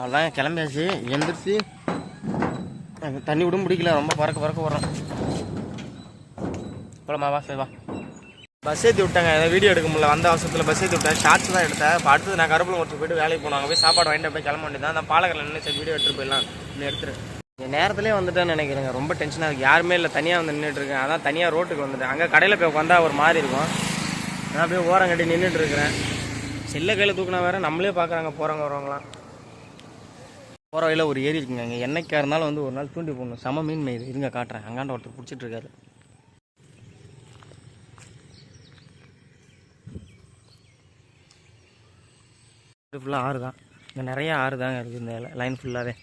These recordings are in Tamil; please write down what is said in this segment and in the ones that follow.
அவ்வளோதான் கிளம்பியாச்சு. எந்திரிச்சு தண்ணி விடும் பிடிக்கல. ரொம்ப பறக்க பறக்க வரோம் போலமா வா சரி வா. பஸ் ஏற்றி விட்டாங்க. ஏதாவது வீடியோ எடுக்க முடியல. வந்த அவசரத்தில் பஸ் ஏற்றி விட்டேன். ஷார்ட்ஸ் தான் எடுத்தேன். இப்போ அடுத்தது நான் கருப்பில் ஒருத்தர் போயிட்டு வேலைக்கு போனாங்க. போய் சாப்பாடு வாங்கிட்டு போய் கிளம்ப வேண்டியதான் அந்த பாலக்கரில் நின்று சரி வீடியோ எடுத்துகிட்டு போயிடலாம். இன்னும் எடுத்துரு. இந்த நேரத்துலேயே வந்துட்டேன்னு நினைக்கிறேங்க. ரொம்ப டென்ஷனாக இருக்குது யாருமே இல்லை. தனியாக வந்து நின்றுட்டுருக்கேன் அதான் தனியாக ரோட்டுக்கு வந்துட்டேன். அங்கே கடையில் போய் உட்காந்தா ஒரு மாதிரி இருக்கும். நான் அப்படியே ஓரம் கட்டி நின்றுட்டுருக்கிறேன் செல்ல கையில் தூக்கினா வேறு நம்மளே பார்க்குறாங்க போகிறவங்க வரவங்களாம். போகிற வழியில் ஒரு ஏரி இருக்குங்க. அங்கே என்னைக்கா இருந்தாலும் வந்து ஒரு நாள் தூண்டி போடணும். செம மீன் மெய்து. இருங்க காட்டுறேன். அங்காண்ட ஒருத்தர் பிடிச்சிட்டு இருக்காரு இது ஃபுல்லாக ஆறு தான். இங்கே நிறைய ஆறு தாங்க இருக்குது இந்த லைன் ஃபுல்லாகவே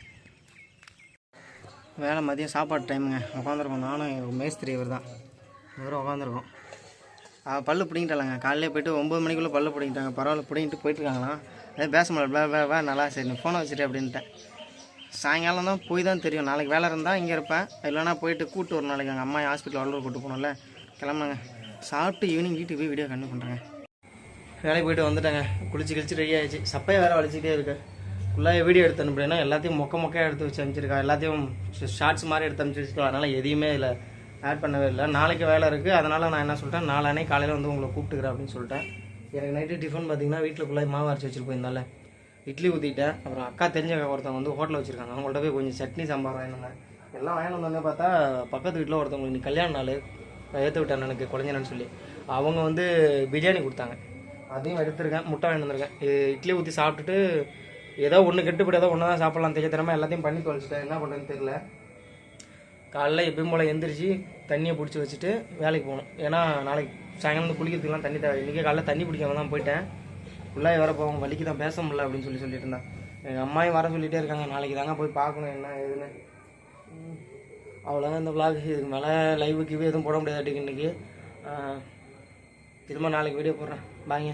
வேலை மதியம் சாப்பாடு டைமுங்க உட்காந்துருக்கோம் நானும் எங்க மேஸ்திரி இவர் தான். இவரும் உட்காந்துருக்கோம் பல்லு பிடிங்கிட்டாங்க காலையிலே போயிட்டு ஒம்பது மணிக்குள்ளே பல்லு பிடிங்கிட்டாங்க. பரவாயில்ல பிடிங்கிட்டு போயிட்டுருக்காங்களாம். அதே பேச முடியல. வே வே நல்லா சரி நீ ஃபோனை வச்சுட்டு அப்படின்ட்டேன். சாயங்காலம் தான் போய் தான் தெரியும். நாளைக்கு வேலை இருந்தால் இங்கே இருப்பேன். இல்லைனா போயிட்டு கூப்பிட்டு ஒரு நாளைக்கு எங்கள் அம்மா ஹாஸ்பிட்டல் வள்ளூர் கூட்டு போகணும்ல. கிளம்புங்க. சாப்பிட்டு ஈவினிங் வீட்டுக்கு போய் வீடியோ கண்டு பண்ணுறேங்க வேலைக்கு போயிட்டு வந்துட்டேங்க. குளிச்சு கிழிச்சு ரெடி ஆகிடுச்சு சப்பையை வேறு வலிச்சிக்கிட்டே இருக்கு. ஃபுல்லாக வீடியோ எடுத்து அனுப்புறேன்னா எல்லாத்தையும் மொக்க மொக்கையாக எடுத்து வச்சு அனுப்பிச்சிருக்கா. எல்லாத்தையும் ஷார்ட்ஸ் மாதிரி எடுத்து அனுப்பிச்சிருக்கா. அதனால் எதையுமே இல்லை. ஆட் பண்ணவே இல்லை. நாளைக்கு வேலை இருக்குது அதனால் நான் என்ன சொல்லிட்டேன்? நாளானே காலையில் வந்து உங்களை கூப்பிட்டுக்கிறேன் அப்படின்னு சொல்லிட்டேன். எனக்கு நைட்டு டிஃபன் பார்த்தீங்கன்னா வீட்டில் ஃபுல்லாக மாவு அரைச்சி வச்சுட்டு போயிருந்தால இட்லி ஊற்றிட்டேன் அப்புறம் அக்கா தெரிஞ்ச ஒருத்தவங்க வந்து ஹோட்டலில் வச்சுருக்காங்க. அவங்கள்ட்ட போய் கொஞ்சம் சட்னி சாம்பார் வாங்கினாங்க எல்லாம் வாங்கினு வந்தோடனே பார்த்தா பக்கத்து வீட்டில் ஒருத்தவங்களுக்கு நீ கல்யாண நாள். ஏற்று விட்டேன் எனக்கு குழந்தைனு சொல்லி. அவங்க வந்து பிரியாணி கொடுத்தாங்க. அதையும் எடுத்திருக்கேன். முட்டை வாங்கிட்டு வந்திருக்கேன். இது இட்லி ஊற்றி சாப்பிட்டுட்டு ஏதோ ஒன்று கெட்டுப்பட்டு ஏதோ ஒன்று தான் சாப்பிட்லாம் தெரியாமல் எல்லாத்தையும் பண்ணி தொலைச்சிட்டேன். என்ன பண்ணுறதுன்னு தெரியல. காலைல எப்பயும் போல் எந்திரிச்சு தண்ணியை பிடிச்சி வச்சுட்டு வேலைக்கு போகணும். ஏன்னா நாளைக்கு சாயங்காலம் வந்து குளிக்கிறதுக்குலாம் தண்ணி தேவை. இன்றைக்கே காலைல தண்ணி பிடிக்காம தான் போயிட்டேன். ஃபுல்லாக வர போவோம் வலிக்கு தான் பேச முடியல அப்படின்னு சொல்லி சொல்லிட்டு இருந்தான் எங்கள் அம்மாயும் வர சொல்லிகிட்டே இருக்காங்க நாளைக்கு தாங்க போய் பார்க்கணும் என்ன ஏதுன்னு. அவ்வளோதான் இந்த vlog. இதுக்கு மேலே லைவுக்கு எதுவும் போட முடியாது இன்னைக்கு திரும்ப நாளைக்கு வீடியோ போடுறேன். பாய்ங்க